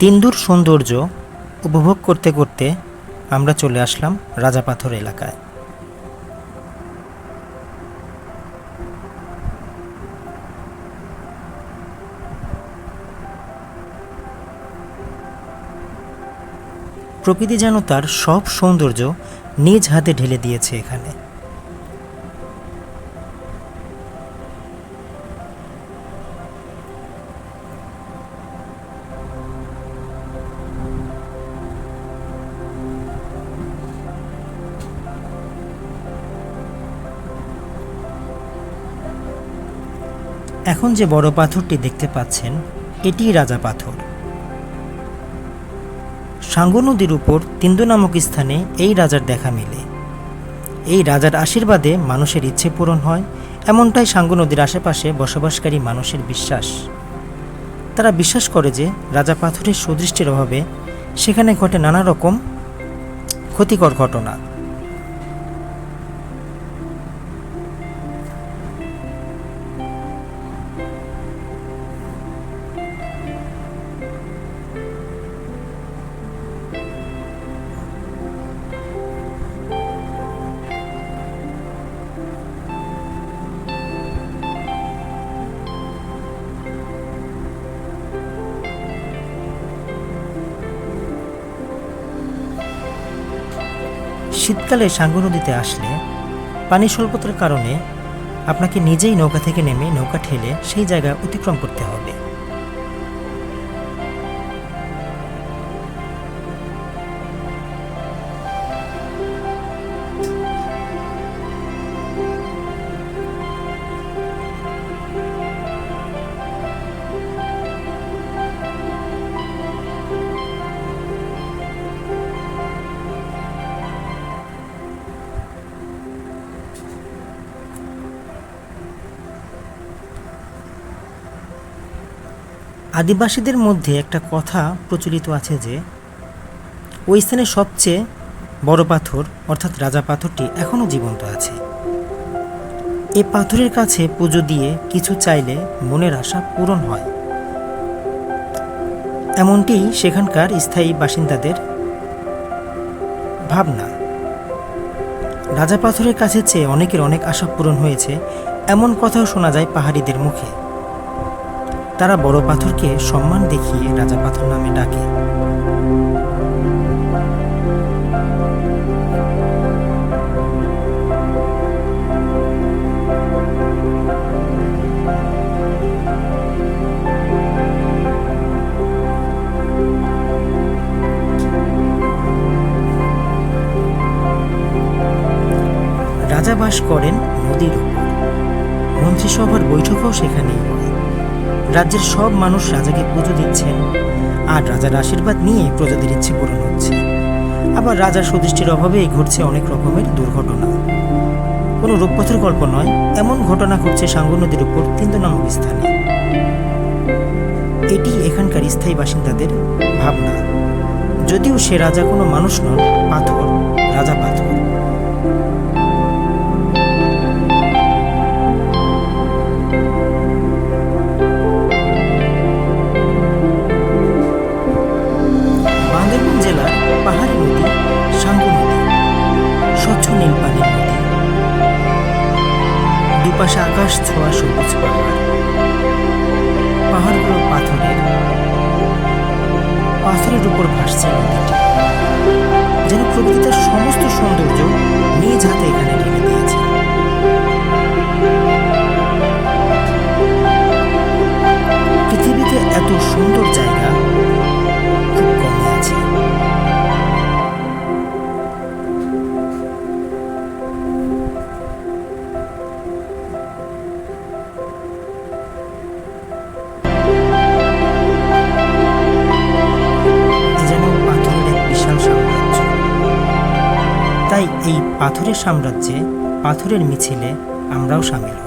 তিন্দুর সৌন্দর্য উপভোগ করতে করতে আমরা চলে আসলাম রাজাপাথর এলাকায়। প্রকৃতি যেন তার সব সৌন্দর্য নিজ হাতে ঢেলে দিয়েছে এখানে। এখন যে বড় পাথরটি দেখতে পাচ্ছেন, এটিই রাজা পাথর। সাঙ্গু নদীর উপর তিন্দু নামক স্থানে এই রাজার দেখা মেলে। এই রাজার আশীর্বাদে মানুষের ইচ্ছে পূরণ হয়, এমনটাই সাঙ্গু নদীর আশেপাশে বসবাসকারী মানুষের বিশ্বাস। তারা বিশ্বাস করে যে রাজা পাথরের সুদৃষ্টির অভাবে সেখানে ঘটে নানা রকম ক্ষতিকর ঘটনা। শীতকালে সাঙ্গু নদীতে আসলে পানি স্বল্পতার কারণে আপনাকে নিজেই নৌকা থেকে নেমে নৌকা ঠেলে সেই জায়গা অতিক্রম করতে হবে। আদিবাসীদের মধ্যে একটা কথা প্রচলিত আছে যে, ওই স্থানে সবচেয়ে বড় পাথর, অর্থাৎ রাজা পাথরটি এখনও জীবন্ত আছে। এ পাথরের কাছে পুজো দিয়ে কিছু চাইলে মনের আশা পূরণ হয়। এমনটি সেখানকার স্থায়ী বাসিন্দাদের ভাবনা। রাজা পাথরের কাছে চেয়ে অনেকের অনেক আশা পূরণ হয়েছে, এমন কথাও শোনা যায় পাহাড়িদের মুখে। তারা বড় পাথরকে সম্মান দেখিয়ে রাজা পাথর নামে ডাকে। রাজা বাস করেন নদীর উপর। মন্ত্রিসভার বৈঠকও সেখানেই। রাজ্যের সব মানুষ রাজাকে পুজো দিচ্ছেন আর রাজার আশীর্বাদ নিয়ে প্রজাদের ইচ্ছে পূরণ হচ্ছে। আবার রাজার সুদৃষ্টির অভাবেই ঘটছে অনেক রকমের দুর্ঘটনা। কোনো রূপপথের গল্প নয়, এমন ঘটনা ঘটছে সাঙ্গু নদীর উপর তিন্দু নামক স্থানে। এটি এখানকার স্থায়ী বাসিন্দাদের ভাবনা। যদিও সে রাজা কোনো মানুষ নন, পাথর, রাজা পাথর। দুপাশে আকাশ ছোঁয়া সবুজ পাহাড়। পাহাড়গুলো পাথরের। পাথরের উপর ভাসছে যেন প্রকৃতির সমস্ত সৌন্দর্য নিজ হাতে এখানে তাই এই পাথরের সাম্রাজ্যে পাথরের মিছিলে আমরাও সামিল